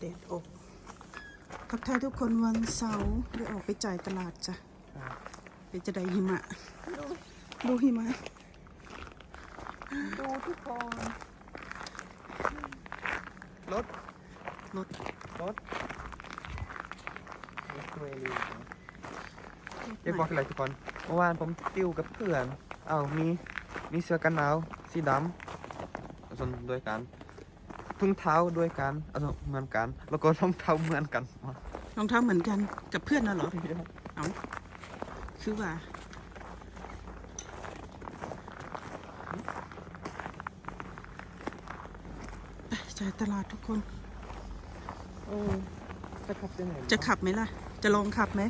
เดดอกทักทายทุกคนวันเสาร์ได้ออกไปจ่ายตลาดจ้ะไปจะได้หิมะ ดูหิมะ ดูทุกคนรถรถรถรถเวลีเรียกบอกอะไรทุกคนเมื่อวานผมติวกับเพื่อน เอามีมีเสื้อกันหนาวสีดำส่วนด้วยกัน ถุงเท้าด้วยกันเอาส่วนเหมือนกัน แล้วก็รองเท้าเหมือนกันรองเท้าเหมือนกันกับเพื่อนน่ะเหรอเอาคือว่าไปจ่ายตลาดทุกคนเออจะขับยังไงจะขับไหมล่ะ จะลองขับไหม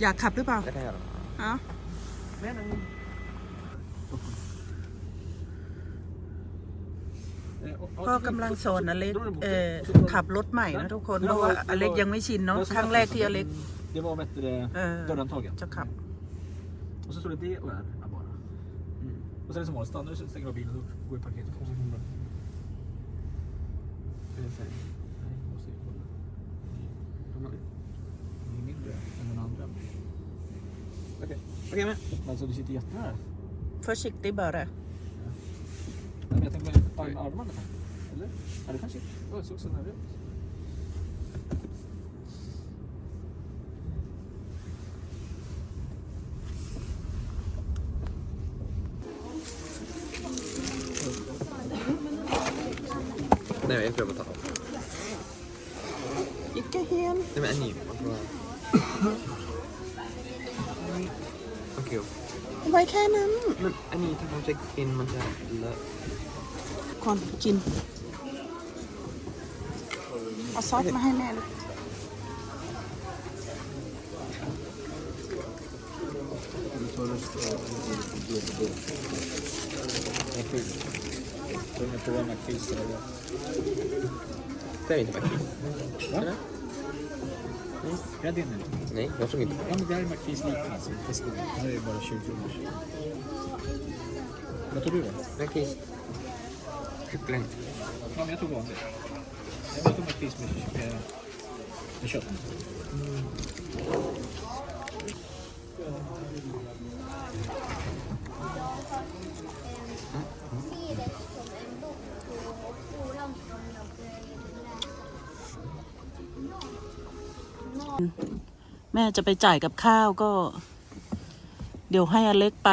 อยากขับหรือเปล่าจะได้หรอเอ้าแม่นัง พ่อ กำลังสอนอเล็กเอ่อขับรถใหม่นะทุกคนเพราะว่าอเล็กยังไม่ชินเนาะครั้งแรกที่อเล็ก Det var med eh, Eh. dörrhandtaget. จะขับ Och så står det det och R här bara. Och sen är det som vanligt, stannar du så stänger du av bilen och går i parkeringen. Och så kommer du. Är det färg? Nej, jag måste ju kolla. De är mindre än den andra. Okej, okej med. Men alltså du sitter jättenära. försiktig bara Nej, Men jag tänkte med arm, armarna här. Eller? Ja, det kanske oh, det såg så nära ut. nej jag ska betala. Ikke hen Nej men Annie, man får... Okej. ไว้แค่นั้น Men Annie, ถ้าผมเช็คอินมันจะเลอะก่อนกิน เอาซอสมาให้แม่เลย Springer på McFeast eller Det är inte McFeast. Va? Eller? Är det nu? Nej, jag tror inte. Ja men det här är Я вот тут письма еще. Еще. Mm-hmm. แม่จะไปจ่ายกับข้าวก็ เดี๋ยวให้อเล็กไป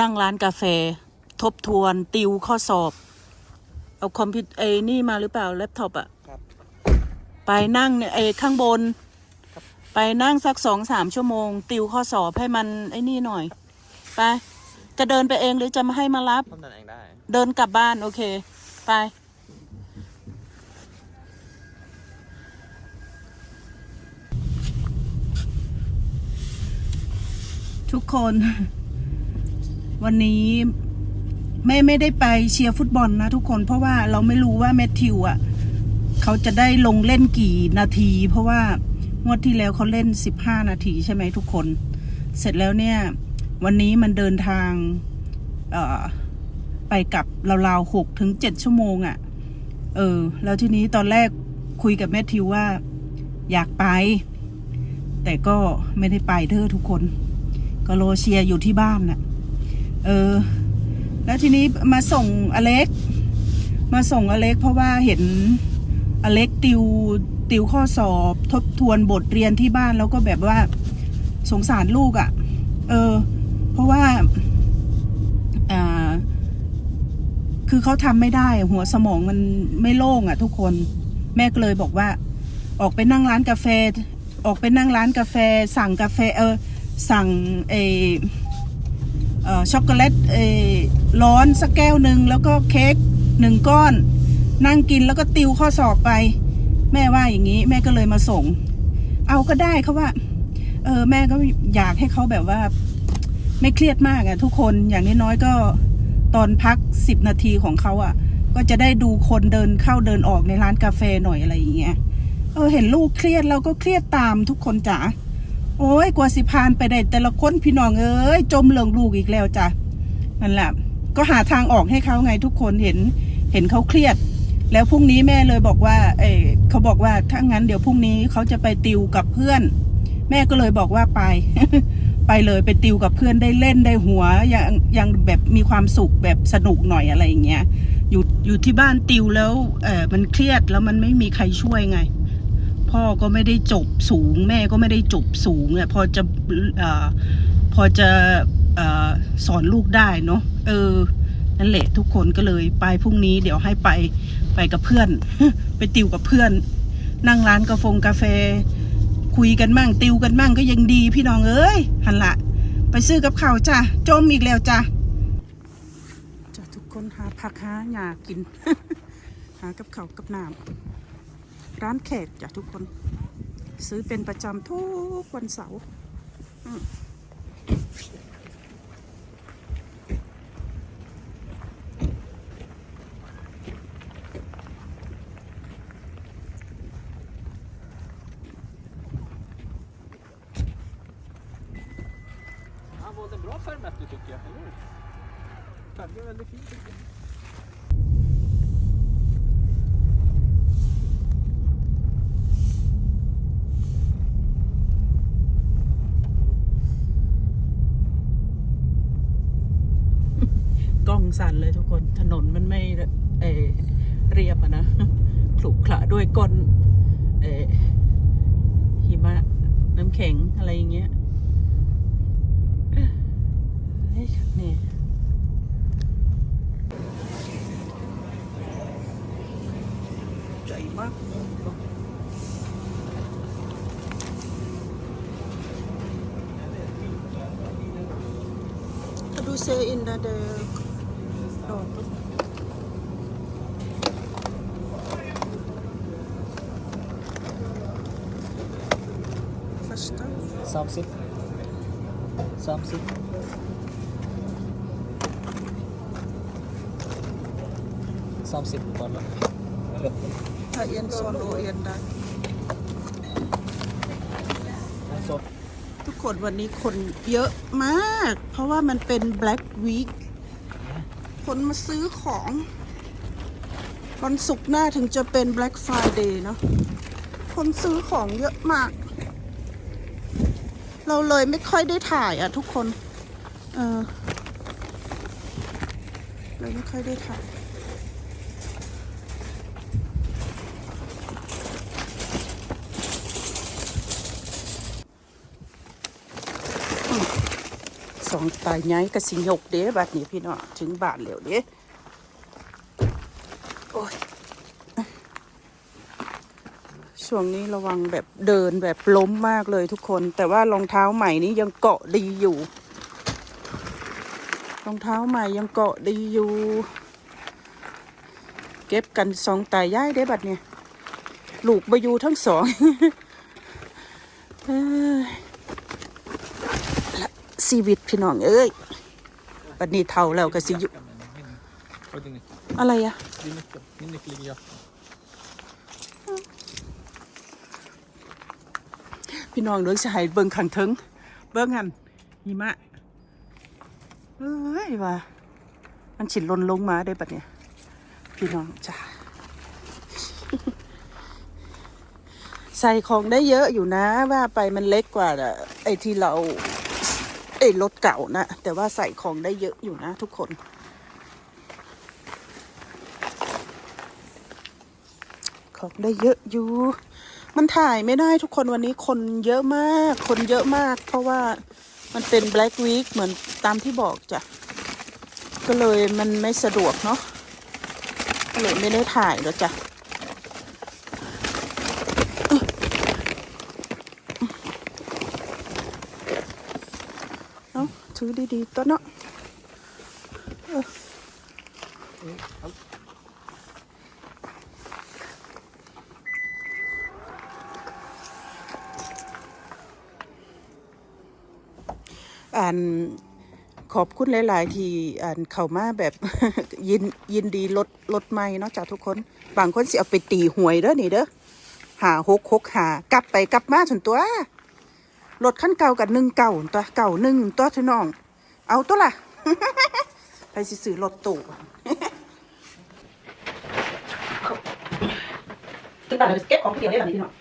นั่งร้านกาแฟ ทบทวนติวข้อสอบ เอาคอมพิวเออนี่มาหรือเปล่าแล็ปท็อปอะครับ ไปนั่งเนี่ยเออข้างบนไปนั่งสักสองสามชั่วโมง ติวข้อสอบให้มันไอ้นี่หน่อย ไป จะเดินไปเองหรือจะมาให้มารับผมเดินเองได้ เดินกลับบ้าน โอเค ไป ทุกคน วันนี้ แม่ไม่ได้ไปเชียร์ฟุตบอลนะทุกคนเพราะว่าเราไม่รู้ว่าแมทธิวอะเขาจะได้ลงเล่นกี่นาที เพราะว่างวดที่แล้วเขาเล่น 15 นาทีใช่ไหมทุกคน เสร็จแล้วเนี่ย วันนี้มันเดินทางไปกลับราวๆหกถึงเจ็ดชั่วโมงอะ่ะ เออ แล้วทีนี้ตอนแรกคุยกับแมทธิวว่าอยากไป แต่ก็ไม่ได้ไปเด้อทุกคน ก็โรเชียอยู่ที่บ้านน่ะ เออ แล้วทีนี้มาส่งอเล็ก มาส่งอเล็ก เพราะว่าเห็นอเล็กติวติวข้อสอบทบทวนบทเรียนที่บ้านแล้วก็แบบว่าสงสารลูกอะ่ะ เออ เพราะว่าอ่าคือเขาทำไม่ได้ หัวสมองมันไม่โล่งอะ่ะ ทุกคนแม่ก็เลยบอกว่า ออกไปนั่งร้านกาแฟ ออกไปนั่งร้านกาแฟ สั่งกาแฟเออสั่งเอ ช็อกโกแลตร้อนสักแก้วหนึ่งแล้วก็เค้กหนึ่งก้อน นั่งกินแล้วก็ติวข้อสอบไป แม่ว่าอย่างนี้แม่ก็เลยมาส่ง เอาก็ได้เขาว่า เออแม่ก็อยากให้เขาแบบว่า ไม่เครียดมากอะทุกคนอย่างน้อยๆก็ตอนพักสิบนาทีของเขาอะก็จะได้ดูคนเดินเข้าเดินออกในร้านกาแฟหน่อยอะไรอย่างเงี้ยเออเห็นลูกเครียดเราก็เครียดตามทุกคนจ้ะ โอ้ยกว่าสิพานไปได้แต่ละคนพี่น้องเอ้ยจมเรื่องลูกอีกแล้วจ้ะนั่นแหละก็หาทางออกให้เขาไงทุกคนเห็นเห็นเขาเครียด แล้วพรุ่งนี้แม่เลยบอกว่าเออเขาบอกว่าถ้างั้นเดี๋ยวพรุ่งนี้เขาจะไปติวกับเพื่อน แม่ก็เลยบอกว่าไป ไปเลยไปติวกับเพื่อนได้เล่นได้หัวยังยังแบบมีความสุขแบบสนุกหน่อยอะไรอย่างเงี้ยอยู่อยู่ที่บ้านติวแล้วเออมันเครียดแล้วมันไม่มีใครช่วยไง พ่อก็ไม่ได้จบสูง แม่ก็ไม่ได้จบสูงเนี่ยพอจะอพอจะอสอนลูกได้เนาะเออนั่นแหละทุกคนก็เลยไปพรุ่งนี้เดี๋ยวให้ไปไปกับเพื่อน ไปติวกับเพื่อน นั่งร้านกาแฟกาแฟ คุยกันมั่งติวกันมั่งก็ยังดีพี่น้องเอ้ยหันละ ไปซื้อกับข้าวจ้ะจมอีกแล้วจ้ะจ้ะทุกคนหาผักหาหยากิน หากับข้าวกับน้ำ ร้านแขกจ้ะทุกคน ซื้อเป็นประจำทุกวันเสาร์อืม Han valde en bra färg Matthew tycker jag, eller hur? Färgen är väldigt fin tycker jag. กล้อง สั่นเลยทุกคนถนนมันไม่เออเรียบอะนะขรุขระด้วยก้อนเออหิมะน้ำแข็งอะไรอย่างเงี้ยเอ้ยเนี่ยใหญ่มาก Du ser in där det datorn. Första. Samsip. Samsip. Samsip bara. Rätten. Ta en sån och en där. En så. ทุกคนวันนี้คนเยอะมาก เพราะว่ามันเป็น Black Week คนมาซื้อของ วันศุกร์หน้าถึงจะเป็น Black Friday เนาะคนซื้อของเยอะมาก เราเลยไม่ค่อยได้ถ่ายอะทุกคน เออเลยไม่ค่อยได้ถ่าย สองตายไงกระสิยกเด้บัดนี้พี่น้องถึงบ้านแล้วเด้โอ้ยช่วงนี้ระวังแบบเดินแบบล้มมากเลยทุกคน แต่ว่ารองเท้าใหม่นี้ยังเกาะดีอยู่ รองเท้าใหม่ยังเกาะดีอยู่ เก็บกันสองตายย้ายได้บัดเนี่ยลูกบอยู่ทั้งสอง ชีวิตพี่น้องเอ้ยปันนี้เท่าแล้วก็สิอยู่อะไรอะพี่น้องเด้อสิให้เบิ่งขังเทิงเบิ่งหันหิมะเอ้ยว่ามันฉินลนลงมาได้ปะเนี่ยพี่น้องจ้าใส่ของได้เยอะอยู่นะว่าไปมันเล็กกว่าอะไอ้ที่เรา ไอ้รถเก่านะ แต่ว่าใส่ของได้เยอะอยู่นะทุกคน ของได้เยอะอยู่ มันถ่ายไม่ได้ทุกคนวันนี้คนเยอะมาก คนเยอะมาก เพราะว่ามันเป็น Black Week เหมือนตามที่บอกจ้ะ ก็เลยมันไม่สะดวกเนาะก็เลยไม่ได้ถ่ายแล้วจ้ะ เอ้อดีๆตัวเนาะอ่านขอบคุณหลาย ๆ ที่อ่านเข้ามาแบบยินยินดีลดลดไม่เนาะจาทุกคน บางคนสิเอาไปตีหวยเด้อนี่เด้อหาหกหกหากลับไปกลับมาถึงตัว รถขั้นเก่ากับหนึ่งเก่าตัวเก่าหนึ่งตัวพี่น้อง เอาตัวล่ะไปสิซื้อรถตู้ขึ้นบ้านเลยเก็บของเกี่ยวได้แบบนี้พี่น้อง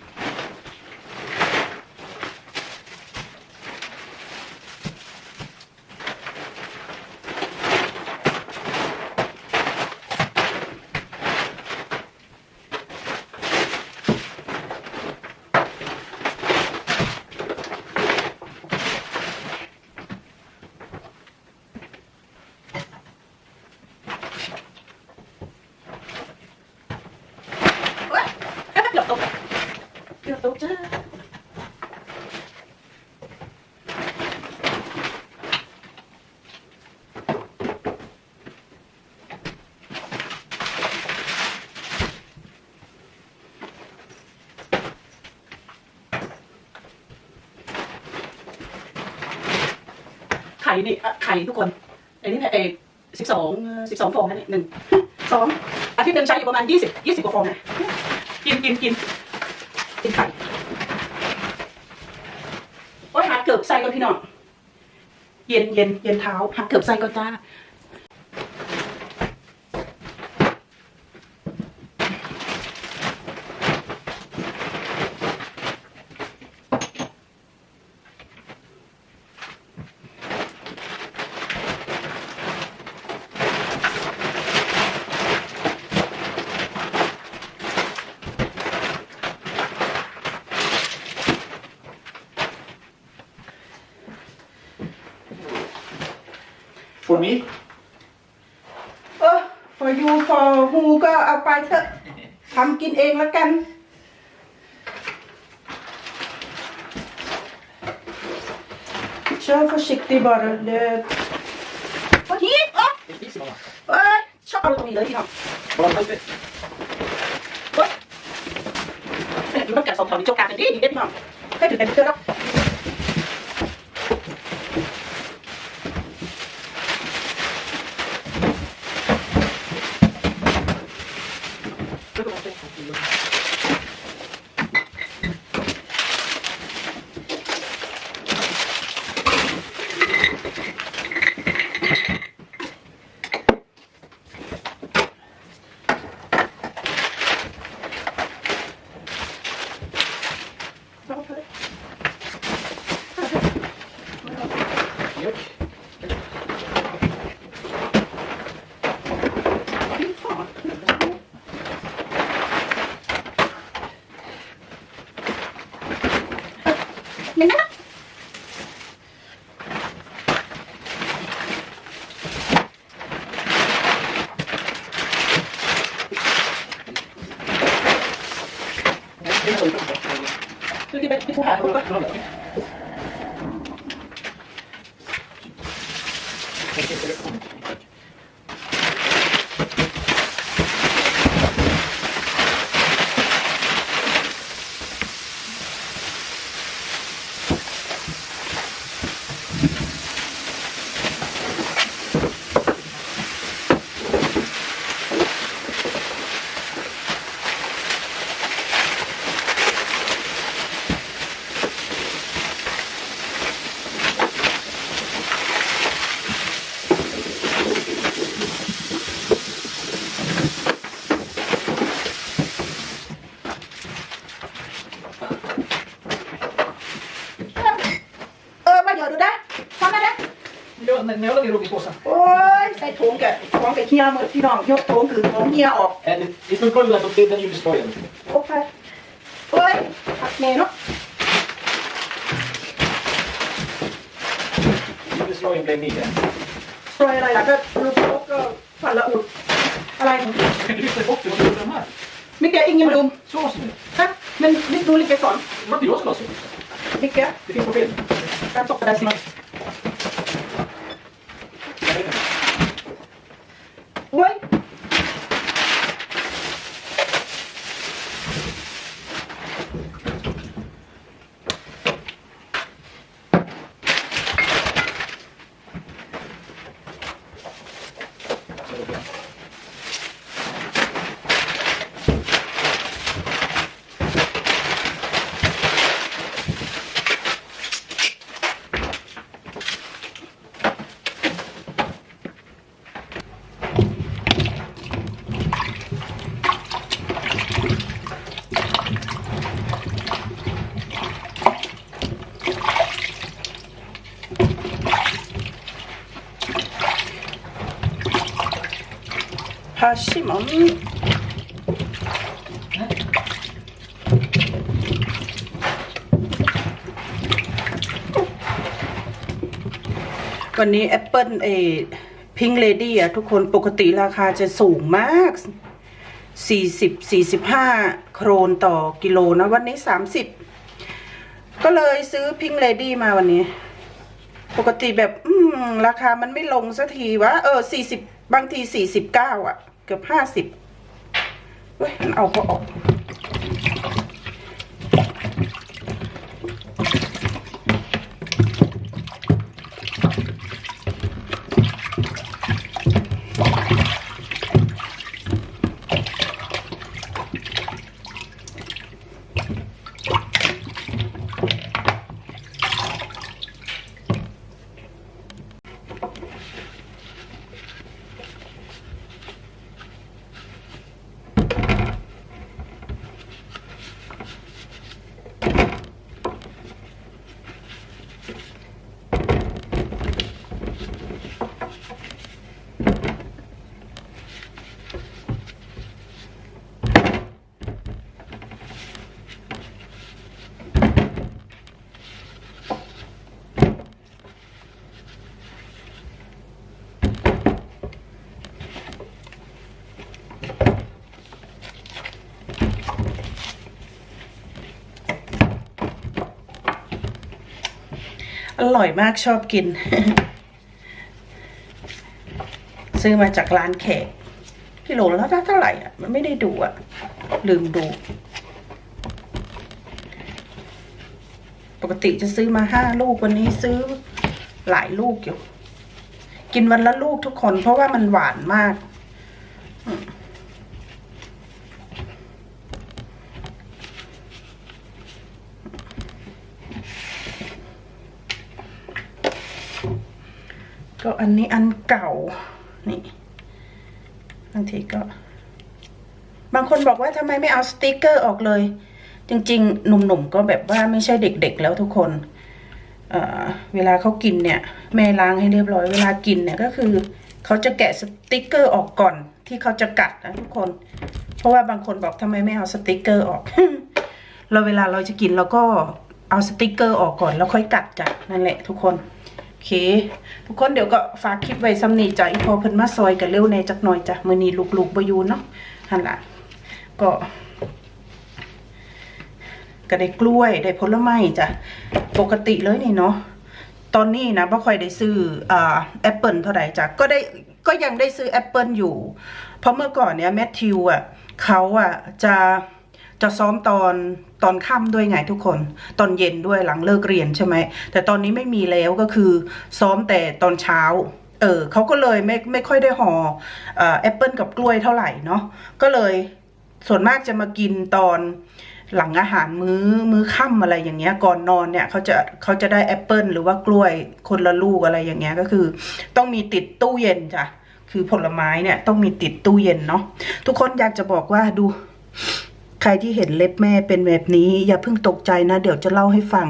เว้ยเกือบตกเกือบตกจ้า ไข่นี่ไข่ทุกคนไอ้นี่ไอ้สิบสองสิบสองฟองนั่นี่หนึ่งสองอาทิตย์หนึ่งใช้อยู่ประมาณยี่สิบยี่สิบกว่าฟองนะกินกินกินกินไข่โอ้ยหัดเกือบใส่ก่อนพี่น้องเย็นเย็นเย็นเท้าหัดเกือบใส่ก่อนจ้า me เออ for you for who ก็เอาไปเถอะทำกินเองแล้วกัน Kör försiktigt bara. Det... Vad hit? Ah! It's easy mamma เอ้ยชอบเอาตรงนี้เลยพี่น้อง Bara ta det เฮ้ยเนี่ยอยู่ต้องการสองแถวนี้โจกการกันดีดีเด็ดพี่น้องให้ถือเป็นเชื่อแล้ว Mm-hmm. พี่น้องยกถุงคือของเฮียออก And it- it's not good that they then you destroy them. โอเคเฮ้ยหักแม่เนาะ You destroy and blame me then. ซอยอะไรล่ะก็ลูกโป๊กก็ฝันละอุดอะไรของ Kan du lyfta bort det och lägga dem här? มิแกอิงยังดุม Så ser det. ฮะมันนิดดูลิเกสอน Det var inte jag som la så. มิแก Det finns på film. การตกกระดาษสิ วันนี้แอปเปิลเอพิงเลดี้อะทุกคนปกติราคาจะสูงมาก 40 45 โครนต่อกิโลนะ วันนี้ 30 ก็เลยซื้อพิงเลดี้มาวันนี้ ปกติแบบ อืม ราคามันไม่ลงสักทีวะ เออ 40 บางที 49 อะ เกือบห้าสิบเว้ยมันเอาก็ออก ร่อยมากชอบกิน ซื้อมาจากร้านแขกกิโลละเท่าไหร่อะ มันไม่ได้ดูอะ ลืมดู ปกติจะซื้อมาห้าลูกวันนี้ซื้อหลายลูกอยู่ กินวันละลูกทุกคนเพราะว่ามันหวานมาก ก็อันนี้อันเก่า นี่บางทีก็ บางคนบอกว่าทำไมไม่เอาสติกเกอร์ออกเลย จริง ๆ หนุ่มๆก็แบบว่าไม่ใช่เด็กๆแล้วทุกคนเเวลาเขากินเนี่ยแม่ล้างให้เรียบร้อยเวลากินเนี่ยก็คือเขาจะแกะสติกเกอร์ออกก่อน ที่เขาจะกัดนะทุกคน เพราะว่าบางคนบอกทำไมไม่เอาสติกเกอร์ออก เราเวลาเราจะกินเราก็เอาสติกเกอร์ออกก่อนแล้วค่อยกัดจ้ะนั่นแหละทุกคน เค ทุกคนเดี๋ยวก็ฝากคลิปไว้สำนีจ้ะอีพอเพิ่นมาซอยกันเร็วแน่จักหน่อยจ้ะมื้อนี้ลูกๆบ่อยู่เนาะหั่นล่ะก็ก็ได้กล้วยได้ผลไม้จ้ะปกติเลยนี่เนาะตอนนี้นะบ่ค่อยได้ซื้ออ่าแอปเปิลเท่าไหร่จ้ะก็ได้ก็ยังได้ซื้อแอปเปิลอยู่ เพราะเมื่อก่อนเนี้ยแมทธิวอะเขาอะจะ จะซ้อมตอนตอนค่ำด้วยไงทุกคน ตอนเย็นด้วยหลังเลิกเรียนใช่ไหม แต่ตอนนี้ไม่มีแล้วก็คือซ้อมแต่ตอนเช้า เออเขาก็เลยไม่ไม่ค่อยได้ห่อเอ่อแอปเปิลกับกล้วยเท่าไหร่เนาะก็เลยส่วนมากจะมากินตอนหลังอาหารมื้อมื้อค่ำอะไรอย่างเงี้ยก่อนนอนเนี่ยเขาจะเขาจะได้แอปเปิลหรือว่ากล้วยคนละลูกอะไรอย่างเงี้ยก็คือ ต้องมีติดตู้เย็นจ้ะคือผลไม้เนี่ยต้องมีติดตู้เย็นเนาะทุกคนอยากจะบอกว่าดู ใครที่เห็นเล็บแม่เป็นแบบนี้ อย่าเพิ่งตกใจนะ เดี๋ยวจะเล่าให้ฟัง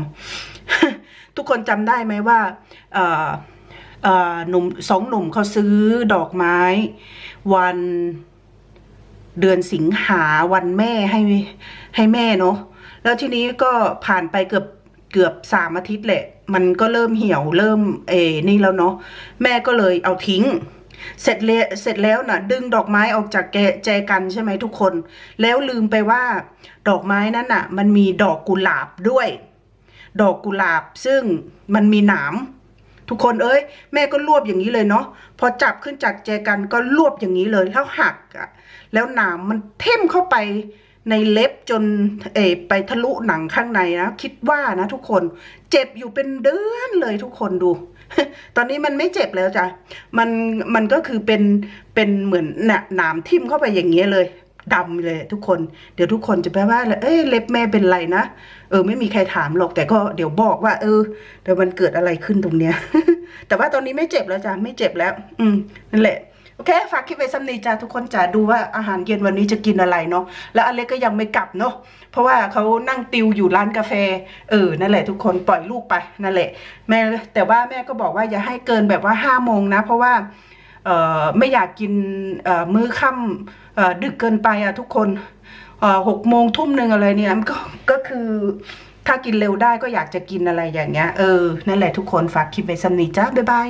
ทุกคนจำได้ไหมว่าหนุ่มสองหนุ่มเขาซื้อดอกไม้ วันเดือนสิงหาวันแม่ให้ให้แม่เนาะแล้วทีนี้ก็ผ่านไปเกือบเกือบสามอาทิตย์แหละ มันก็เริ่มเหี่ยวเริ่มเอนี่แล้วเนาะแม่ก็เลยเอาทิ้ง เสร็จเลยเสร็จแล้วนะดึงดอกไม้ออกจากแกแจกันใช่ไหมทุกคน แล้วลืมไปว่า ดอกไม้นั้นน่ะ มันมีดอกกุหลาบด้วย ดอกกุหลาบซึ่งมันมีหนามทุกคนเอ้ยแม่ก็รวบอย่างนี้เลยเนาะพอจับขึ้นจากแจกันก็รวบอย่างนี้เลยแล้วหักอะแล้วหนามมันเท่มเข้าไปในเล็บจนเอไปทะลุหนังข้างในนะคิดว่านะทุกคนเจ็บอยู่เป็นเดือนเลยทุกคนดู ตอนนี้มันไม่เจ็บแล้วจ้ะ มันมันก็คือเป็นเป็นเหมือนหนะหนามทิ่มเข้าไปอย่างเงี้ยเลยดำเลยทุกคน เดี๋ยวทุกคนจะแปลว่าเอ้ยเล็บแม่เป็นไรนะเออไม่มีใครถามหรอกแต่ก็เดี๋ยวบอกว่า เออเดี๋ยวมันเกิดอะไรขึ้นตรงเนี้ย แต่ว่าตอนนี้ไม่เจ็บแล้วจ้ะไม่เจ็บแล้ว อืมนั่นแหละ โอเค ฝากคลิปไว้สำนีจ้าทุกคนจะดูว่าอาหารเย็นวันนี้จะกินอะไรเนาะแล้วอเล็กก็ยังไม่กลับเนาะเพราะว่าเขานั่งติวอยู่ร้านกาแฟ เออนั่นแหละทุกคนปล่อยลูกไปนั่นแหละแม่แต่ว่าแม่ก็บอกว่าอย่าให้เกินแบบว่าห้าโมงนะ เพราะว่าเออไม่อยากกินเออมื้อค่ำเออดึกเกินไปอะทุกคนเออหกโมงทุ่มหนึ่งอะไรเนี่ยก็ก็คือถ้ากินเร็วได้ก็อยากจะกินอะไรอย่างเงี้ยเออนั่นแหละทุกคนฝากคลิปไว้สำนีจ้าบ๊ายบาย